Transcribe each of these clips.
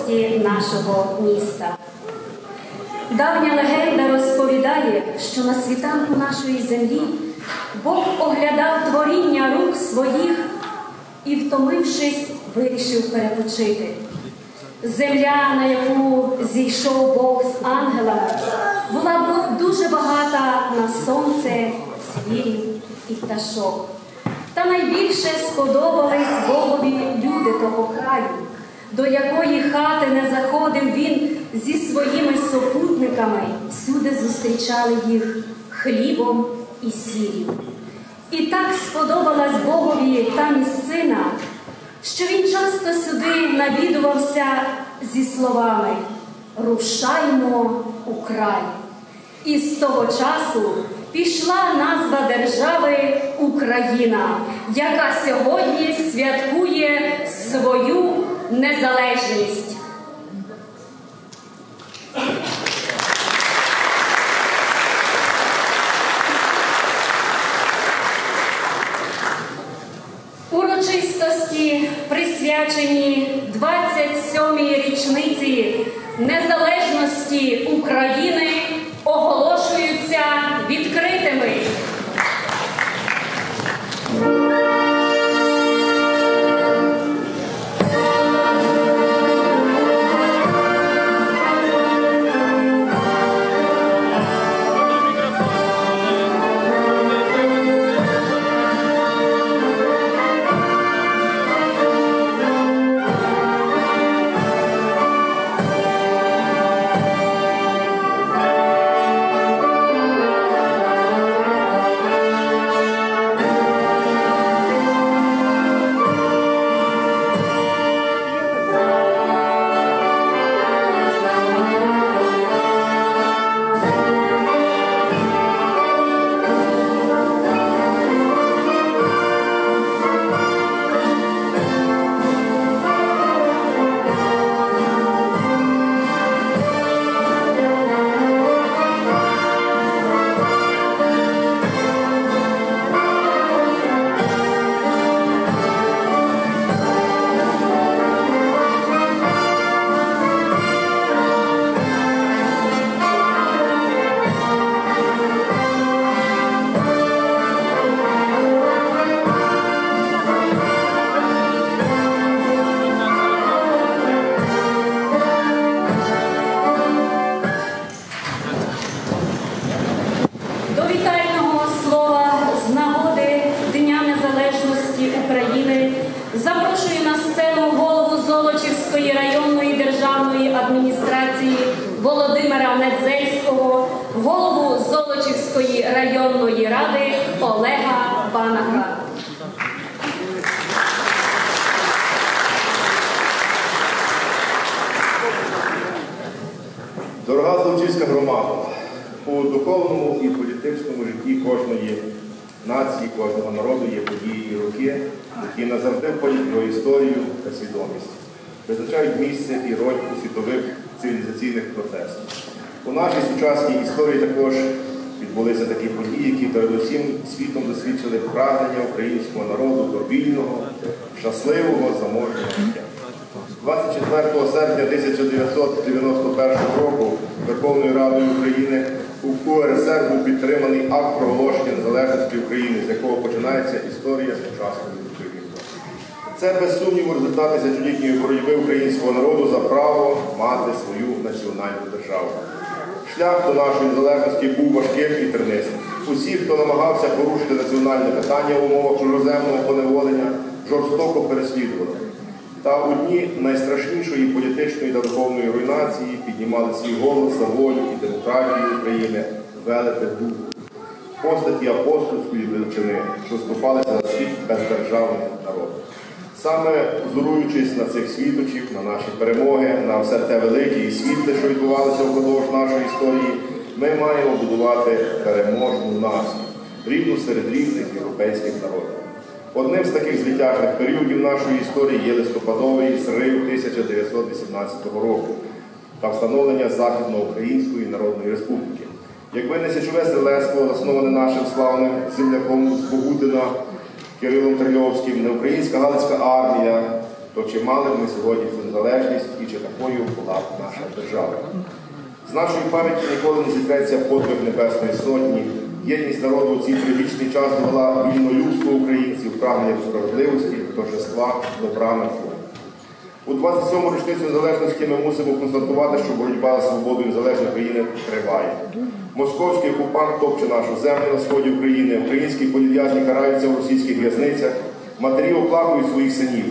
нашого міста. Давня легенда розповідає, що на світанку нашої землі Бог оглядав творіння рук своїх і, втомившись, вирішив перепочити. Земля, на яку зійшов Бог з ангелами, була дуже багата на сонце, звірів і пташок. Та найбільше сподобались Богові люди того краю, до якої хати не заходив він зі своїми супутниками, всюди зустрічали їх хлібом і сіллю. І так сподобалась Богові та місцина, що він часто сюди навідувався зі словами Рушаймо у край. І з того часу пішла назва держави Україна, яка сьогодні святкує свою незалежність. Урочистості присвячені Дорога Золочівська громада, у духовному і політичному житті кожної нації, кожного народу є події і роки, які назавжди входять його історію та свідомість, визначають місце і роль у світових цивілізаційних процесах. У нашій сучасній історії також відбулися такі події, які перед усім світом досвідчили прагнення українського народу до вільного, щасливого, заможного життя. 24 серпня 1991 року Верховною Радою України у УРСР був підтриманий акт проголошення незалежності України, з якого починається історія сучасної України. Це без сумніву результат десятилітньої боротьби українського народу за право мати свою національну державу. Шлях до нашої незалежності був важким і тернистим. Усі, хто намагався порушити національне питання в умовах чужоземного поневолення, жорстоко переслідували. Та у дні найстрашнішої політичної та духовної руйнації піднімали свій голос за волю і демократію України, велете духу, постаті апостольської величини, що ступалися на світ бездержавних народів. Саме зоруючись на цих світочів, на наші перемоги, на все те велике і світле, що відбувалося впродовж нашої історії, ми маємо будувати переможну націю, рівну серед рівних європейських народів. Одним з таких звитяжних періодів нашої історії є листопадовий зрив 1918 року та встановлення Західноукраїнської Народної Республіки. Якби не січове селецтво, засноване нашим славним земляком з Богутина Кирилом Трильовським, не українська Галицька армія, то чи мали б ми сьогодні цю незалежність і чи такою була б наша держава. З нашої пам'яті ніколи не зітреться подвиг Небесної Сотні. Єдність народу у цей трагічний час довела вільнолюбство українців, прагнення до справедливості, торжества, добра на зло. У 27-му річницю незалежності ми мусимо констатувати, що боротьба за свободу і незалежної країни триває. Московський окупант топче нашу землю на сході України, українські політв'язні караються в російських в'язницях, матері оплакують своїх синів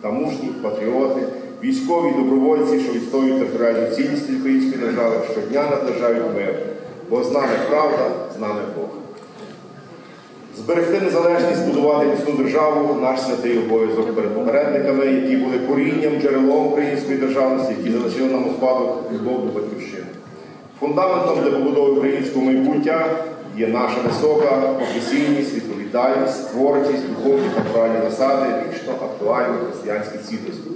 та мужні патріоти, військові добровольці, що відстоюють територіальну цілісність української держави, щодня наближають мир. Бо з нами правда, нами Бог. Зберегти незалежність, будувати міцну державу наш святий обов'язок перед попередниками, які були корінням, джерелом української державності, які залишили нам у спадок любов до батьківщини. Фундаментом для побудови українського майбуття є наша висока професійність, відповідальність, творчість, духовні та моральні засади, вічно актуальні християнські цінності.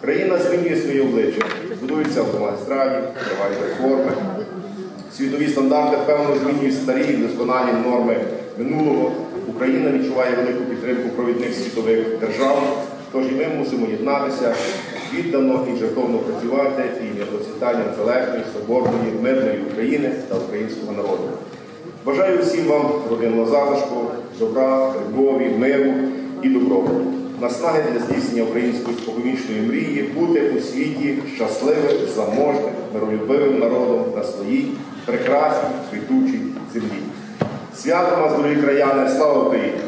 Країна змінює своє обличчя, будуються автомагістралі, тривають реформи. Світові стандарти впевнено змінюють старі і досконалі норми минулого. Україна відчуває велику підтримку провідних світових держав, тож і ми мусимо єднатися, віддано і жертовно працювати і для процвітання незалежної, соборної, мирної України та українського народу. Бажаю всім вам родинного затишку, добра, любові, миру і добробуту. Наснаги для здійснення української споконвічної мрії бути у світі щасливим, заможним, миролюбивим народом на своїй прекрасній квітучій землі. Свято вас, дорогі краяни, слава Україні!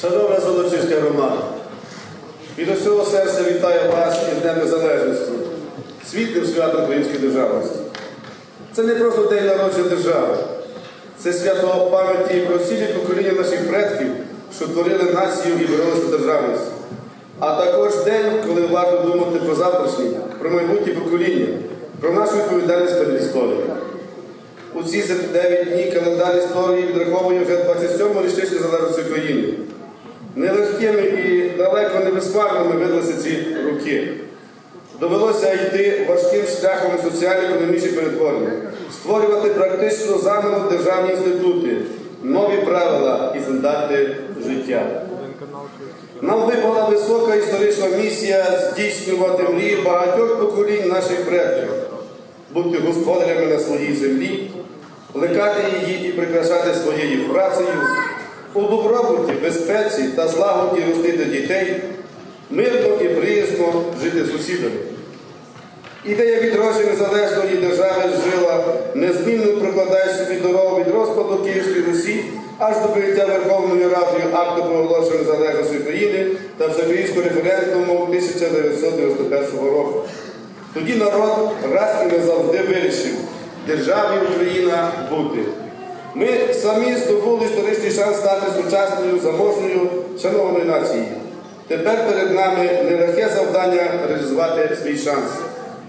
Шановна Золочівська громада, від усього серця вітаю вас із Днем Незалежності, світлим святом української державності. Це не просто день народження держави, це свято пам'яті про цілі покоління наших предків, що творили націю і боролися державність. А також день, коли варто думати про завтрашнє, про майбутнє покоління, про нашу відповідальність перед історією. У ці 9 дні календар історії відраховує вже 27-му річницю незалежності України. Нелегкими і далеко не безхмарними видалися ці роки. Довелося йти важким шляхом соціально-економічні перетворення, створювати практично заново державні інститути, нові правила і стандарти життя. Нам випала висока історична місія здійснювати мрії багатьох поколінь наших предків, бути господарями на своїй землі, плекати її і прикрашати своєю працею, у добробуті, безпеці та злагоді ростити дітей, мирно і приязно жити сусідами. Ідея відродження незалежної держави жила, незмінно прокладає собі дорогу від розпаду Київської Русі аж до прийняття Верховною Радою акту про оголошення незалежності України та всеукраїнського референдуму 1991 року. Тоді народ раз і назавжди вирішив державі Україна бути. Ми самі здобули історичний шанс стати сучасною, заможною, шанованою нацією. Тепер перед нами нелегке завдання реалізувати свій шанс,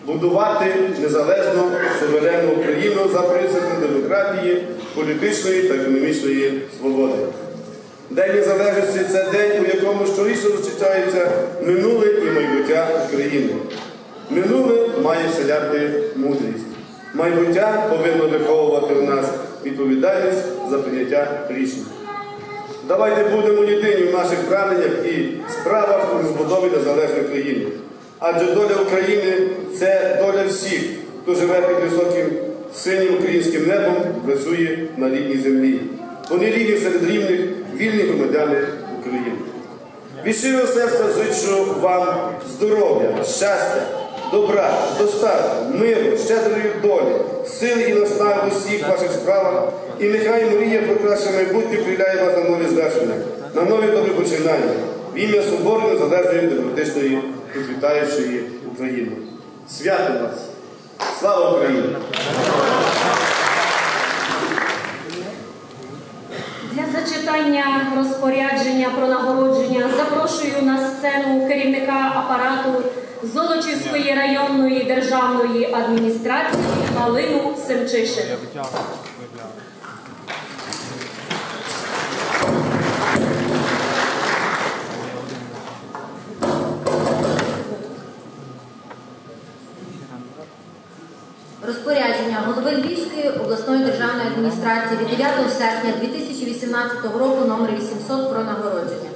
будувати незалежну суверенну Україну за принципом демократії, політичної та економічної свободи. День незалежності це день, у якому щорічно зустрічається минуле і майбуття України. Минуле має вселяти мудрість. Майбуття повинно виховувати у нас відповідальність за прийняття рішень. Давайте будемо єдині в наших прагненнях і справах у розбудові незалежної країни. Адже доля України це доля всіх, хто живе під високим синім українським небом, працює на рідній землі. Вони рівні серед рівних, вільні громадяни України. Від щирого серця зичу вам здоров'я, щастя, добра, достатку, миру, щедрої долі, сили і наснаги у всіх ваших справах. І нехай мрія про краще майбутнє прийляє вас на нові звершення, на нові добрі починання, в ім'я Соборної Незалежної демократичної процвітаючої України. Свято вас! Слава Україні! Для зачитання розпорядження про нагородження запрошую на сцену керівника апарату Золочівської районної державної адміністрації Галину Семчишин. Розпорядження голови Львівської обласної державної адміністрації від 9 серпня 2018 року номер 800 про нагородження.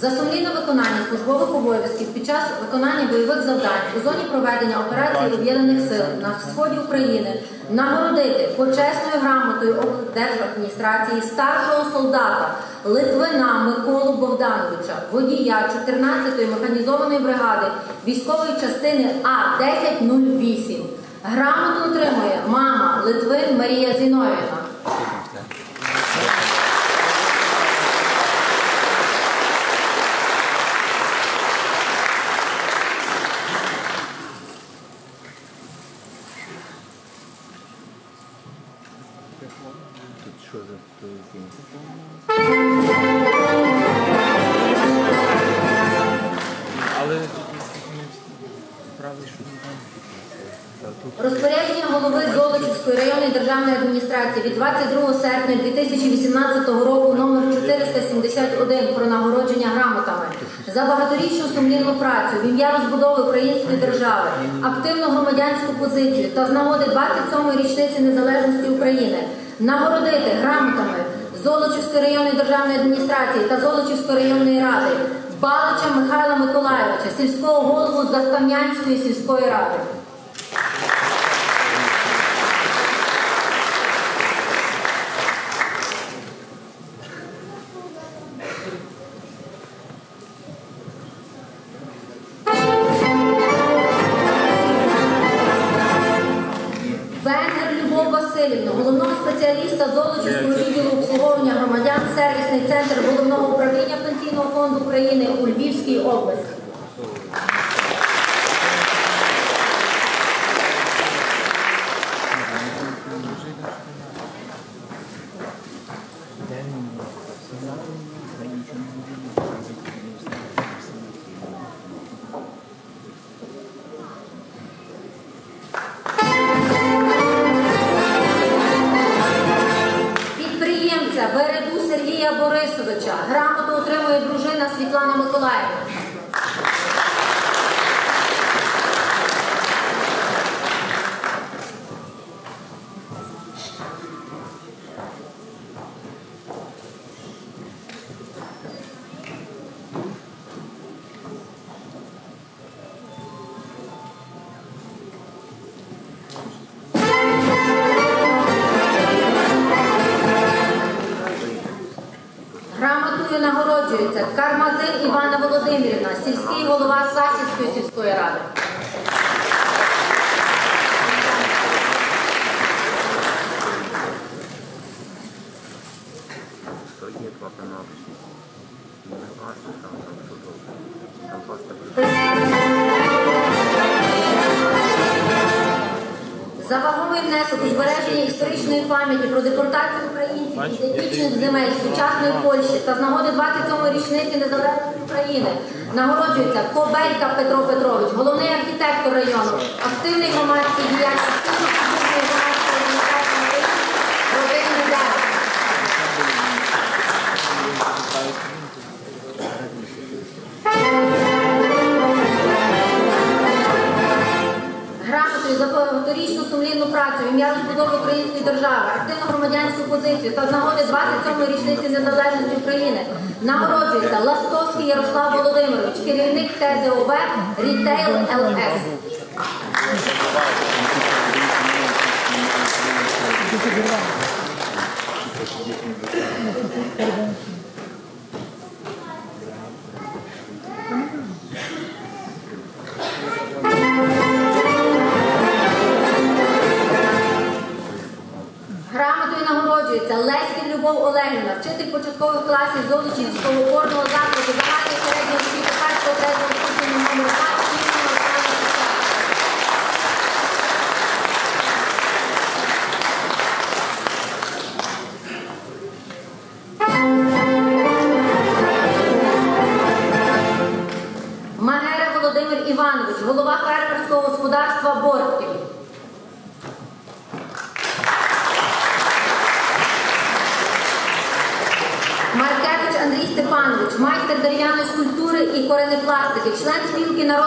За сумлінне виконання службових обов'язків під час виконання бойових завдань у зоні проведення операції Об'єднаних сил на сході України нагородити почесною грамотою облдержадміністрації старшого солдата Литвина Миколу Богдановича, водія 14-ї механізованої бригади військової частини А 1008. Грамоту отримує мама Литвин Марія Зіновіна. 2018 року номер 471 про нагородження грамотами за багаторічну сумлінну працю в ім'я розбудови української держави, активну громадянську позицію та з нагоди 27-ї річниці незалежності України нагородити грамотами Золочівської районної державної адміністрації та Золочівської районної ради Балича Михайла Миколайовича, сільського голову Заставнянської сільської ради. Спеціаліста Золочівського відділу обслуговування громадян, сервісний центр головного управління Пенсійного фонду України у Львівській області. Грамотою нагороджується Кармазин Івана Володимирівна, сільський голова Сасівської сільської ради. Історичної пам'яті про депортацію українців із етнічних земель сучасної Польщі. Та з нагоди 27-ї річниці незалежності України нагороджується Кобелька Петро Петрович, головний архітектор району, активний громадський діяч суспільно-публічної громадської організації «Родинний удар». Грамотою за багаторічну сумлінну працю ім'я розбудови української держави, активну громадянську позицію та з нагоди 27-ї річниці незалежності України нагороджується Ластовський Ярослав Володимирович, керівник ТЗОВ Рітейл ЛС. Грамотою нагороджується Леськів Любов Олегівна, вчитель початкових класів Золочинського опорного закладу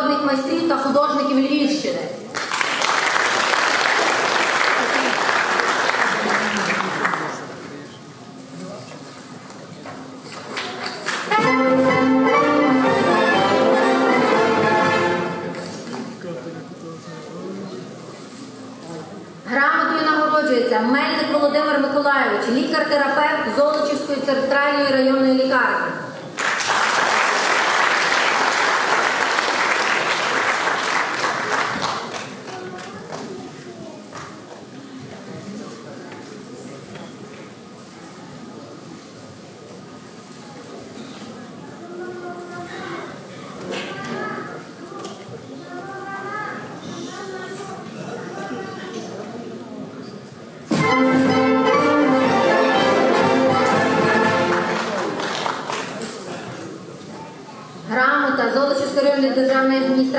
народних майстрів та художників Львівщини.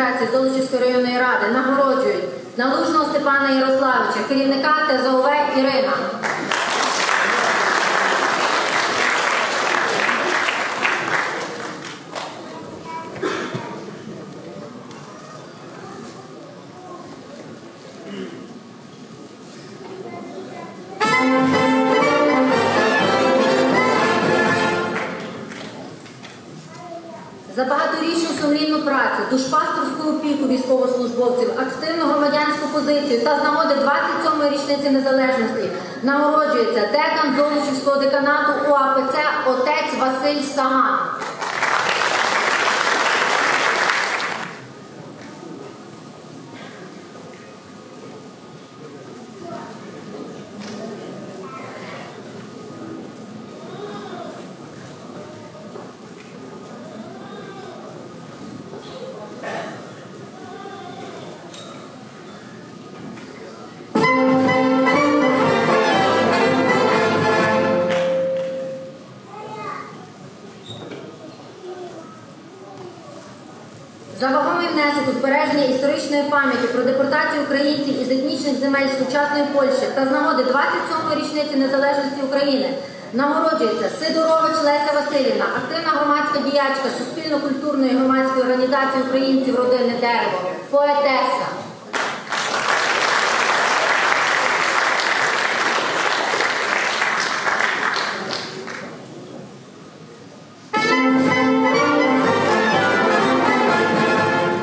Адміністрації Золочівської районної ради нагороджують Налужного Степана Ярославича, керівника ТЗОВ Ірина. Деканату УАПЦ отець Василь Саган. За вагомий внесок у збереження історичної пам'яті про депортацію українців із етнічних земель сучасної Польщі та з нагоди 27-ї річниці незалежності України нагороджується Сидорович Леся Васильівна, активна громадська діячка Суспільно-культурної громадської організації українців родини Дерево, поетеса.